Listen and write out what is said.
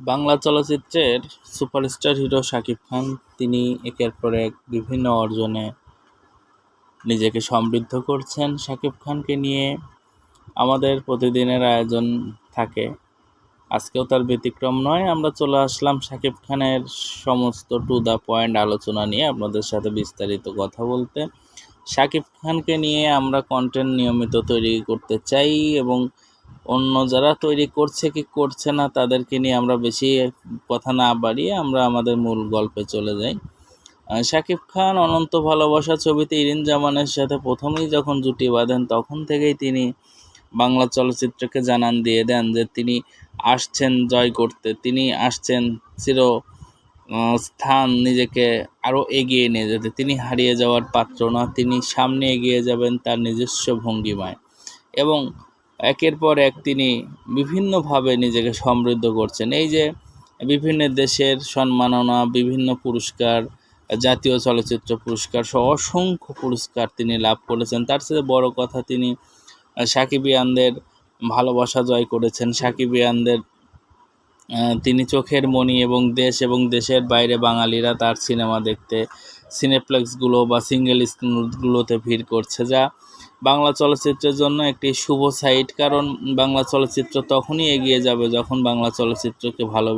বাংলা চলচ্চিত্রের superstar hero Shakib Khan, তিনি একের পর এক বিভিন্ন অর্জনে নিজেকে সমৃদ্ধ করছেন। শাকিব খানকে নিয়ে আমাদের প্রতিদিনের আয়োজন থাকে। আজকেও তার ব্যতিক্রম নয়, আমরা চলে আসলাম শাকিব খানের সমস্ত টু দ্য পয়েন্ট আলোচনা নিয়ে আপনাদের সাথে বিস্তারিত কথা বলতে। শাকিব খানকে নিয়ে আমরা কন্টেন্ট নিয়মিত তৈরি করতে চাই এবং অন্য যারা তৈরি করছে কি করছে না, তাদেরকে নিয়ে আমরা বেশি কথা না বাড়িয়ে আমরা আমাদের মূল গল্পে চলে যাই। শাকিব খান অনন্ত ভালোবাসা ছবিতে ইরিন জামানের সাথে প্রথমেই যখন জুটি বাঁধেন, তখন থেকেই তিনি বাংলা চলচ্চিত্রকে জানান দিয়ে দেন যে তিনি আসছেন জয় করতে। তিনি আসছেন চির স্থান নিজেকে আরও এগিয়ে নিয়ে যেতে। তিনি হারিয়ে যাওয়ার পাত্র না, তিনি সামনে এগিয়ে যাবেন তার নিজস্ব ভঙ্গিমায়। এবং একের পর এক তিনি বিভিন্নভাবে নিজেকে সমৃদ্ধ করছেন। এই যে বিভিন্ন দেশের সম্মাননা, বিভিন্ন পুরস্কার, জাতীয় চলচ্চিত্র পুরস্কার সহ অসংখ্য পুরস্কার তিনি লাভ করেছেন। তার সাথে বড় কথা তিনি সাকিবিয়ানদের ভালোবাসা জয় করেছেন। সাকিবিয়ানদের তিনি চোখের মণি এবং দেশ এবং দেশের বাইরে বাঙালিরা তার সিনেমা দেখতে সিনেপ্লেক্সগুলো বা সিঙ্গেল স্ক্রিনগুলোতে ভিড় করছে, যা বাংলা চলচ্চিত্রের জন্য একটি শুভ সাইট। কারণ বাংলা চলচ্চিত্র তখনই এগিয়ে যাবে যখন বাংলা চলচ্চিত্রকে ভালো